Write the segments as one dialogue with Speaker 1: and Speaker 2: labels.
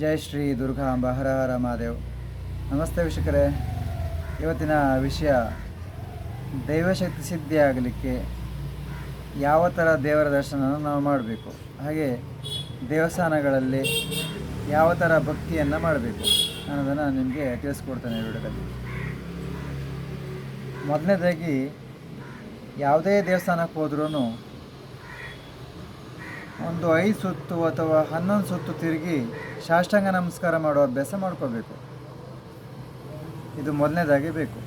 Speaker 1: ಜೈ ಶ್ರೀ ದುರ್ಗಾಂಬ, ಹರ ಹರ ಮಹಾದೇವ್. ನಮಸ್ತೆ ವೀಕ್ಷಕರೇ. ಇವತ್ತಿನ ವಿಷಯ ದೈವಶಕ್ತಿ ಸಿದ್ಧಿ ಆಗಲಿಕ್ಕೆ ಯಾವ ಥರ ದೇವರ ದರ್ಶನವನ್ನು ನಾವು ಮಾಡಬೇಕು? ಹಾಗೆ ದೇವಸ್ಥಾನಗಳಲ್ಲಿ ಯಾವ ಥರ ಭಕ್ತಿಯನ್ನು ಮಾಡಬೇಕು ಅನ್ನೋದನ್ನು ನಿಮಗೆ ತಿಳಿಸ್ಕೊಡ್ತೇನೆ ವಿಡಿಯೋದಲ್ಲಿ. ಮೊದಲನೇದಾಗಿ, ಯಾವುದೇ ದೇವಸ್ಥಾನಕ್ಕೆ ಹೋದ್ರೂ ಒಂದು ಐದು ಸುತ್ತು ಅಥವಾ ಹನ್ನೊಂದು ಸುತ್ತು ತಿರುಗಿ ಸಾಷ್ಟಾಂಗ ನಮಸ್ಕಾರ ಮಾಡೋ ಅಭ್ಯಾಸ ಮಾಡ್ಕೋಬೇಕು. ಇದು ಮೊದಲನೇದಾಗಿ ಬೇಕು.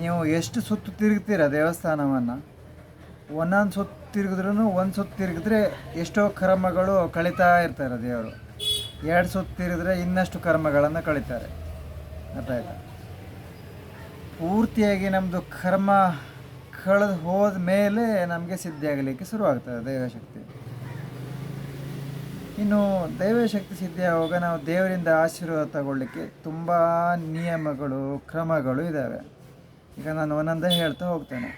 Speaker 1: ನೀವು ಎಷ್ಟು ಸುತ್ತು ತಿರುಗ್ತೀರ ದೇವಸ್ಥಾನವನ್ನು? ಒಂದೊಂದು ಸುತ್ತು ತಿರುಗಿದ್ರೂ ಒಂದು ಸುತ್ತು ತಿರುಗಿದ್ರೆ ಎಷ್ಟೋ ಕರ್ಮಗಳು ಕಳೀತಾ ಇರ್ತಾರೆ ದೇವರು. ಎರಡು ಸುತ್ತು ತಿರುಗಿದ್ರೆ ಇನ್ನಷ್ಟು ಕರ್ಮಗಳನ್ನು ಕಳೀತಾರೆ. ಅರ್ಥ ಆಯ್ತಾ? ಪೂರ್ತಿಯಾಗಿ ನಮ್ಮದು ಕರ್ಮ ಕಳೆದು ಹೋದ ಮೇಲೆ ನಮಗೆ ಸಿದ್ಧಿ ಆಗಲಿಕ್ಕೆ ಶುರುವಾಗ್ತದೆ ದೈವಶಕ್ತಿ ಇನ್ನು ದೈವಶಕ್ತಿ ಸಿದ್ಧಿ ಆಗುವಾಗ ನಾವು ದೇವರಿಂದ ಆಶೀರ್ವಾದ ತಗೊಳ್ಳಿಕ್ಕೆ ತುಂಬ ನಿಯಮಗಳು, ಕ್ರಮಗಳು ಇದ್ದಾವೆ ಈಗ ನಾನು ಒಂದೊಂದೇ ಹೇಳ್ತಾ ಹೋಗ್ತೇನೆ.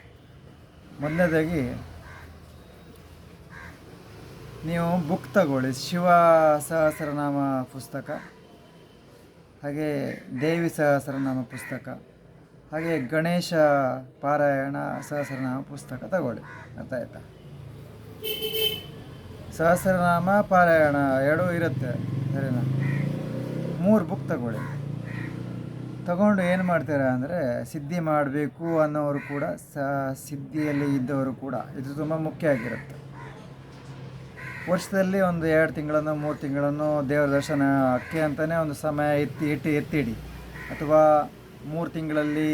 Speaker 1: ಮೊದಲನೇದಾಗಿ, ನೀವು ಬುಕ್ ತಗೊಳ್ಳಿ, ಶಿವ ಸಹಸ್ರನಾಮ ಪುಸ್ತಕ, ಹಾಗೆ ದೇವಿ ಸಹಸ್ರನಾಮ ಪುಸ್ತಕ. ಹಾಗೆ ಗಣೇಶ ಪಾರಾಯಣ ಸಹಸ್ರನಾಮ ಪುಸ್ತಕ ತಗೊಳ್ಳಿ. ಅರ್ಥ ಆಯ್ತಾ? ಸಹಸ್ರನಾಮ, ಪಾರಾಯಣ ಎರಡೂ ಇರುತ್ತೆ, ಸರಿನಾ? ಮೂರು ಬುಕ್ ತಗೊಳ್ಳಿ. ತಗೊಂಡು ಏನು ಮಾಡ್ತಾರೆ ಅಂದರೆ ಸಿದ್ಧಿ ಮಾಡಬೇಕು ಅನ್ನೋರು ಕೂಡ ಸ, ಸಿದ್ಧಿಯಲ್ಲಿ ಇದ್ದವರು ಕೂಡ ಇದು ತುಂಬ ಮುಖ್ಯ ಆಗಿರುತ್ತೆ. ವರ್ಷದಲ್ಲಿ ಒಂದು ಎರಡು ತಿಂಗಳನ್ನು, ಮೂರು ತಿಂಗಳನ್ನು ದೇವರ ದರ್ಶನಕ್ಕೆ ಅಂತಲೇ ಒಂದು ಸಮಯ ಎತ್ತಿ ಇಟ್ಟು ಎತ್ತಿಡಿ. ಅಥವಾ ಮೂರು ತಿಂಗಳಲ್ಲಿ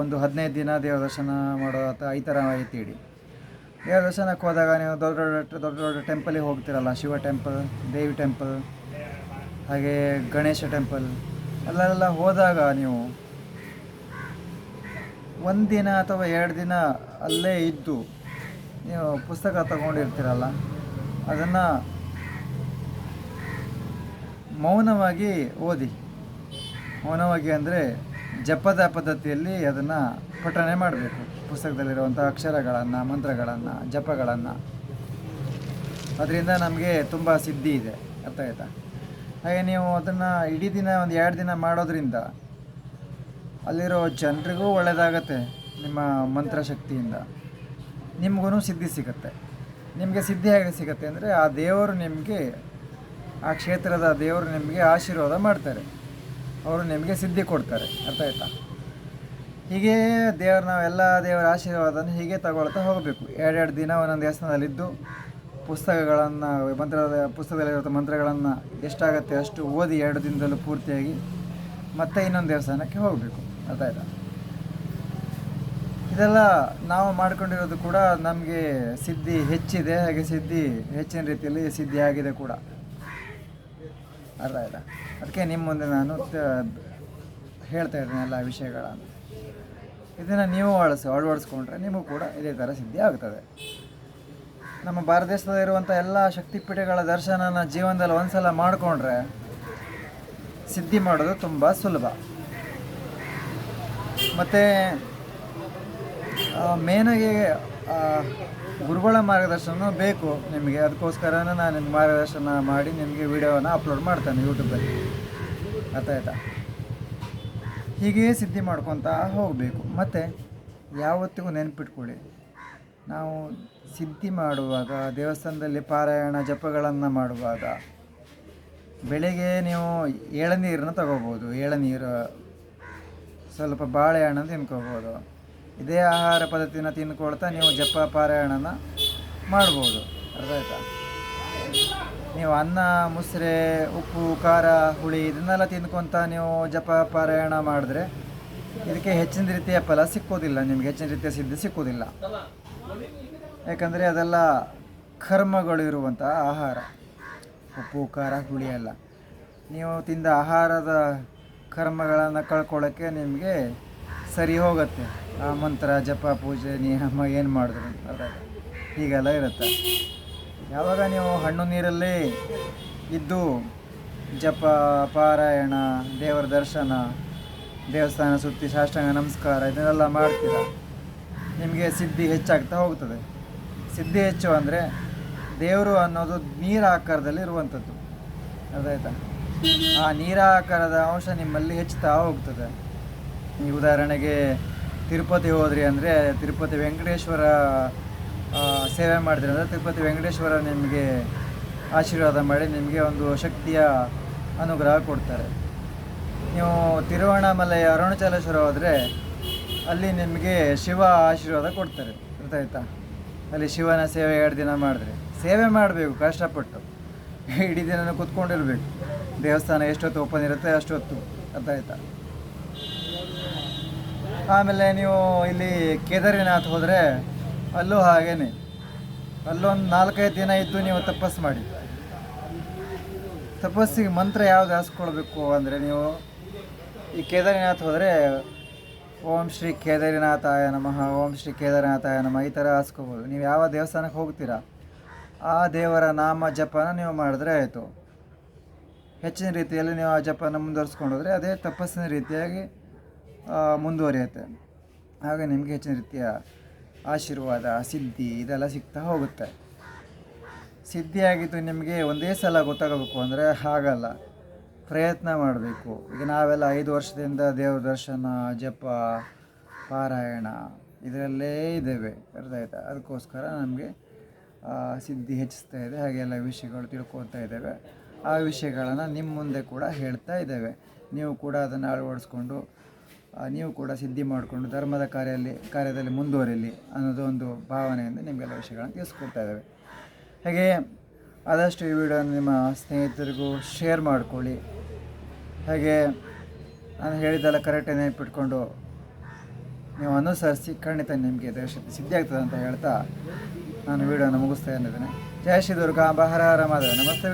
Speaker 1: ಒಂದು ಹದಿನೈದು ದಿನ ದೇವರ ದರ್ಶನ ಮಾಡೋ ಅಥವಾ ಈ ಥರ ಎತ್ತಿಡಿ ದೇವರ ದರ್ಶನಕ್ಕೆ ಹೋದಾಗ ನೀವು ದೊಡ್ಡ ದೊಡ್ಡ ದೊಡ್ಡ ದೊಡ್ಡ ಟೆಂಪಲಿಗೆ ಹೋಗ್ತಿರಲ್ಲ, ಶಿವ ಟೆಂಪಲ್ ದೇವಿ ಟೆಂಪಲ್ ಹಾಗೆ ಗಣೇಶ ಟೆಂಪಲ್ ಅಲ್ಲೆಲ್ಲ ಹೋದಾಗ ನೀವು ದಿನ ಅಥವಾ ಎರಡು ದಿನ ಅಲ್ಲೇ ಇದ್ದು ನೀವು ಪುಸ್ತಕ ತಗೊಂಡಿರ್ತೀರಲ್ಲ, ಅದನ್ನು ಮೌನವಾಗಿ ಓದಿ. ಮೌನವಾಗಿ ಅಂದರೆ ಜಪದ ಪದ್ಧತಿಯಲ್ಲಿ ಅದನ್ನು ಪಠನೆ ಮಾಡಬೇಕು. ಪುಸ್ತಕದಲ್ಲಿರುವಂಥ ಅಕ್ಷರಗಳನ್ನು, ಮಂತ್ರಗಳನ್ನು, ಜಪಗಳನ್ನು. ಅದರಿಂದ ನಮಗೆ ತುಂಬ ಸಿದ್ಧಿ ಇದೆ. ಅರ್ಥ ಆಯ್ತಾ ಹಾಗೆ ನೀವು ಅದನ್ನು ಇಡೀ ದಿನ ಒಂದು ಎರಡು ದಿನ ಮಾಡೋದ್ರಿಂದ ಅಲ್ಲಿರೋ ಜನರಿಗೂ ಒಳ್ಳೆಯದಾಗತ್ತೆ ನಿಮ್ಮ ಮಂತ್ರಶಕ್ತಿಯಿಂದ. ನಿಮಗೂ ಸಿದ್ಧಿ ಸಿಗುತ್ತೆ. ನಿಮಗೆ ಸಿದ್ಧಿ ಹೇಗೆ ಸಿಗುತ್ತೆ ಅಂದರೆ ಆ ದೇವರು ನಿಮಗೆ, ಆ ಕ್ಷೇತ್ರದ ದೇವರು ನಿಮಗೆ ಆಶೀರ್ವಾದ ಮಾಡ್ತಾರೆ. ಅವರು ನಿಮಗೆ ಸಿದ್ಧಿ ಕೊಡ್ತಾರೆ. ಅರ್ಥ ಆಯ್ತಾ? ಹೀಗೆ ದೇವ್ರ ನಾವೆಲ್ಲ ದೇವರ ಆಶೀರ್ವಾದವನ್ನು ಹೀಗೆ ತಗೊಳ್ತಾ ಹೋಗಬೇಕು. ಎರಡೆರಡು ದಿನ ಒಂದೊಂದು ದೇವಸ್ಥಾನದಲ್ಲಿದ್ದು ಪುಸ್ತಕಗಳನ್ನು, ಮಂತ್ರದ ಪುಸ್ತಕದಲ್ಲಿರುವಂಥ ಮಂತ್ರಗಳನ್ನು ಎಷ್ಟಾಗತ್ತೆ ಅಷ್ಟು ಓದಿ ಎರಡು ದಿನದಲ್ಲೂ ಪೂರ್ತಿಯಾಗಿ ಮತ್ತೆ ಇನ್ನೊಂದು ದೇವಸ್ಥಾನಕ್ಕೆ ಹೋಗಬೇಕು. ಅರ್ಥ ಆಯ್ತಾ? ಇದೆಲ್ಲ ನಾವು ಮಾಡ್ಕೊಂಡಿರೋದು ಕೂಡ ನಮಗೆ ಸಿದ್ಧಿ ಹೆಚ್ಚಿದೆ, ಹಾಗೆ ಸಿದ್ಧಿ ಹೆಚ್ಚಿನ ರೀತಿಯಲ್ಲಿ ಸಿದ್ಧಿ ಆಗಿದೆ ಕೂಡ. ಅರ್ಥ ಆಯ್ತಾ ಅದಕ್ಕೆ ನಿಮ್ಮ ಮುಂದೆ ನಾನು ಹೇಳ್ತಾ ಇದ್ದೀನಿ ಎಲ್ಲ ವಿಷಯಗಳನ್ನು. ಇದನ್ನು ನೀವು ಅಳಿಸಿ, ಅಳವಡಿಸ್ಕೊಂಡ್ರೆ ನಿಮಗೂ ಕೂಡ ಇದೇ ಥರ ಸಿದ್ಧಿ ಆಗ್ತದೆ. ನಮ್ಮ ಭಾರತ ದೇಶದಲ್ಲಿ ಇರುವಂಥ ಎಲ್ಲ ಶಕ್ತಿಪೀಠಗಳ ದರ್ಶನನ ಜೀವನದಲ್ಲಿ ಒಂದ್ಸಲ ಮಾಡಿಕೊಂಡ್ರೆ ಸಿದ್ಧಿ ಮಾಡೋದು ತುಂಬ ಸುಲಭ. ಮತ್ತು ಮೇನಾಗಿ ಗುರುಗಳ ಮಾರ್ಗದರ್ಶನ ಬೇಕು ನಿಮಗೆ. ಅದಕ್ಕೋಸ್ಕರನೇ ನಾನು ನಿಮ್ಗೆ ಮಾರ್ಗದರ್ಶನ ಮಾಡಿ ನಿಮಗೆ ವಿಡಿಯೋನ ಅಪ್ಲೋಡ್ ಮಾಡ್ತೇನೆ ಯೂಟ್ಯೂಬಲ್ಲಿ. ಅರ್ಥ ಆಯ್ತಾ ಹೀಗೆ ಸಿದ್ಧಿ ಮಾಡ್ಕೊತಾ ಹೋಗಬೇಕು. ಮತ್ತು ಯಾವತ್ತಿಗೂ ನೆನಪಿಟ್ಕೊಳ್ಳಿ. ನಾವು ಸಿದ್ಧಿ ಮಾಡುವಾಗ, ದೇವಸ್ಥಾನದಲ್ಲಿ ಪಾರಾಯಣ ಜಪಗಳನ್ನು ಮಾಡುವಾಗ ಬೆಳಿಗ್ಗೆ ನೀವು ಎಳನೀರನ್ನ ತಗೋಬೋದು. ಎಳನೀರು ಸ್ವಲ್ಪ ಬಾಳೆಹಣ್ಣು ತಿನ್ಕೋಬೋದು. ಇದೇ ಆಹಾರ ಪದ್ಧತಿನ ತಿನ್ಕೊಳ್ತಾ ನೀವು ಜಪ ಪಾರಾಯಣನ ಮಾಡ್ಬೋದು. ಅರ್ಥ ಆಯ್ತಾ ನೀವು ಅನ್ನ, ಮುಸ್ರೆ, ಉಪ್ಪು, ಖಾರ, ಹುಳಿ ಇದನ್ನೆಲ್ಲ ತಿನ್ಕೊತ ನೀವು ಜಪ ಪಾರಾಯಣ ಮಾಡಿದ್ರೆ ಇದಕ್ಕೆ ಹೆಚ್ಚಿನ ರೀತಿಯ ಫಲ ಸಿಕ್ಕೋದಿಲ್ಲ. ನಿಮ್ಗೆ ಹೆಚ್ಚಿನ ರೀತಿಯ ಸಿದ್ಧಿ ಸಿಕ್ಕೋದಿಲ್ಲ. ಯಾಕಂದರೆ ಅದೆಲ್ಲ ಕರ್ಮಗಳು ಇರುವಂತಹ ಆಹಾರ. ಉಪ್ಪು, ಖಾರ, ಹುಳಿ ಎಲ್ಲ. ನೀವು ತಿಂದ ಆಹಾರದ ಕರ್ಮಗಳನ್ನು ಕಳ್ಕೊಳ್ಳೋಕ್ಕೆ ನಿಮಗೆ ಸರಿ ಹೋಗುತ್ತೆ. ಮಂತ್ರ ಜಪ, ಪೂಜೆ ನಿಯಮ ಏನು ಮಾಡಿದ್ರು? ಅದ ಹೀಗೆಲ್ಲ ಇರುತ್ತೆ. ಯಾವಾಗ ನೀವು ಹಣ್ಣು ನೀರಲ್ಲಿ ಇದ್ದು ಜಪ, ಪಾರಾಯಣ, ದೇವರ ದರ್ಶನ, ದೇವಸ್ಥಾನ ಸುತ್ತಿ ಸಾಷ್ಟಾಂಗ ನಮಸ್ಕಾರ ಇದನ್ನೆಲ್ಲ ಮಾಡ್ತೀರ, ನಿಮಗೆ ಸಿದ್ಧಿ ಹೆಚ್ಚಾಗ್ತಾ ಹೋಗ್ತದೆ. ಸಿದ್ಧಿ ಹೆಚ್ಚು ಅಂದರೆ ದೇವರು ಅನ್ನೋದು ನೀರ ಆಕಾರದಲ್ಲಿ ಇರುವಂಥದ್ದು. ಅದಾಯ್ತಾ ಆ ನೀರಾಕಾರದ ಅಂಶ ನಿಮ್ಮಲ್ಲಿ ಹೆಚ್ಚುತ್ತಾ ಹೋಗ್ತದೆ. ಈ ಉದಾಹರಣೆಗೆ ತಿರುಪತಿ ಹೋದ್ರಿ ಅಂದರೆ ತಿರುಪತಿ ವೆಂಕಟೇಶ್ವರ ಸೇವೆ ಮಾಡಿದ್ರಿ ಅಂದರೆ ತಿರುಪತಿ ವೆಂಕಟೇಶ್ವರ ನಿಮಗೆ ಆಶೀರ್ವಾದ ಮಾಡಿ ನಿಮಗೆ ಒಂದು ಶಕ್ತಿಯ ಅನುಗ್ರಹ ಕೊಡ್ತಾರೆ. ನೀವು ತಿರುವಣ್ಣಾಮಲೈ ಅರುಣಾಚಲೇಶ್ವರ ಹೋದರೆ ಅಲ್ಲಿ ನಿಮಗೆ ಶಿವ ಆಶೀರ್ವಾದ ಕೊಡ್ತಾರೆ. ಗೊತ್ತಾಯ್ತಾ? ಅಲ್ಲಿ ಶಿವನ ಸೇವೆ ಎರಡು ದಿನ ಮಾಡಿದ್ರೆ. ಸೇವೆ ಮಾಡಬೇಕು, ಕಷ್ಟಪಟ್ಟು. ಇಡೀ ದಿನ ಕೂತ್ಕೊಂಡಿರ್ಬೇಕು. ದೇವಸ್ಥಾನ ಎಷ್ಟೊತ್ತು ಓಪನ್ ಇರುತ್ತೆ ಅಷ್ಟೊತ್ತು. ಅರ್ಥಾಯ್ತಾ ಆಮೇಲೆ ನೀವು ಇಲ್ಲಿ ಕೇದಾರಿನಾಥ್ ಹೋದರೆ ಅಲ್ಲೂ ಹಾಗೇನೆ. ಅಲ್ಲೊಂದು ನಾಲ್ಕೈದು ದಿನ ಇದ್ದು ನೀವು ತಪಸ್ಸು ಮಾಡಿ. ತಪಸ್ಸಿಗೆ ಮಂತ್ರ ಯಾವ್ದು ಹಾಸ್ಕೊಳ್ಬೇಕು ಅಂದರೆ ನೀವು ಈ ಕೇದಾರಿನಾಥ್ ಹೋದರೆ ಓಂ ಶ್ರೀ ಕೇದಾರಿನಾಥಾಯ ನಮಃ, ಓಂ ಶ್ರೀ ಕೇದಾರನಾಥಾಯ ನಮಃ ಈ ಥರ ಹಾಸ್ಕೋಬೋದು. ನೀವು ಯಾವ ದೇವಸ್ಥಾನಕ್ಕೆ ಹೋಗ್ತೀರಾ, ಆ ದೇವರ ನಾಮ ಜಪನ ನೀವು ಮಾಡಿದ್ರೆ ಆಯಿತು. ಹೆಚ್ಚಿನ ರೀತಿಯಲ್ಲಿ ನೀವು ಆ ಜಪನ ಮುಂದುವರ್ಸ್ಕೊಂಡೋದ್ರೆ ಅದೇ ತಪಸ್ಸಿನ ರೀತಿಯಾಗಿ ಮುಂದುವರಿಯುತ್ತೆ. ಹಾಗೆ ನಿಮಗೆ ಹೆಚ್ಚಿನ ರೀತಿಯ ಆಶೀರ್ವಾದ, ಸಿದ್ಧಿ ಇದೆಲ್ಲ ಸಿಗ್ತಾ ಹೋಗುತ್ತೆ. ಸಿದ್ಧಿಯಾಗಿದ್ದು ನಿಮಗೆ ಒಂದೇ ಸಲ ಗೊತ್ತಾಗಬೇಕು ಅಂದರೆ ಹಾಗಲ್ಲ. ಪ್ರಯತ್ನ ಮಾಡಬೇಕು. ಈಗ ನಾವೆಲ್ಲ ಐದು ವರ್ಷದಿಂದ ದೇವ್ರ ದರ್ಶನ, ಜಪ, ಪಾರಾಯಣ ಇದರಲ್ಲೇ ಇದ್ದೇವೆ. ಅರ್ಥ ಆಯ್ತಾ? ಅದಕ್ಕೋಸ್ಕರ ನಮಗೆ ಸಿದ್ಧಿ ಹೆಚ್ಚಿಸ್ತಾ ಇದೆ. ಹಾಗೆ ಎಲ್ಲ ವಿಷಯಗಳು ತಿಳ್ಕೊತಾ ಇದ್ದೇವೆ. ಆ ವಿಷಯಗಳನ್ನು ನಿಮ್ಮ ಮುಂದೆ ಕೂಡ ಹೇಳ್ತಾ ಇದ್ದೇವೆ. ನೀವು ಕೂಡ ಅದನ್ನು ಅಳವಡಿಸ್ಕೊಂಡು ನೀವು ಕೂಡ ಸಿದ್ಧಿ ಮಾಡಿಕೊಂಡು ಧರ್ಮದ ಕಾರ್ಯದಲ್ಲಿ ಕಾರ್ಯದಲ್ಲಿ ಮುಂದುವರಿಲಿ ಅನ್ನೋದು ಒಂದು ಭಾವನೆಯಿಂದ ನಿಮಗೆಲ್ಲ ವಿಷಯಗಳನ್ನು ತಿಳಿಸ್ಕೊಡ್ತಾ ಇದ್ದೇವೆ. ಹಾಗೆ ಆದಷ್ಟು ಈ ವಿಡಿಯೋನ ನಿಮ್ಮ ಸ್ನೇಹಿತರಿಗೂ ಶೇರ್ ಮಾಡಿಕೊಳ್ಳಿ. ಹಾಗೆ ನಾನು ಹೇಳಿದ್ದೆಲ್ಲ ಕರೆಕ್ಟಾಗಿ ನೆನಪಿಟ್ಕೊಂಡು ನೀವು ಅನುಸರಿಸಿ ಖಂಡಿತ ನಿಮಗೆ ದೇಶ ಸಿದ್ಧಿ ಆಗ್ತದೆ ಅಂತ ಹೇಳ್ತಾ ನಾನು ವಿಡಿಯೋನ ಮುಗಿಸ್ತಾ ಇದ್ದೇನೆ. ಜಯ ಶ್ರೀ ದುರ್ಗಾ ಬಹರ ಹರ ಮಾಧವ ನಮಸ್ತೆ.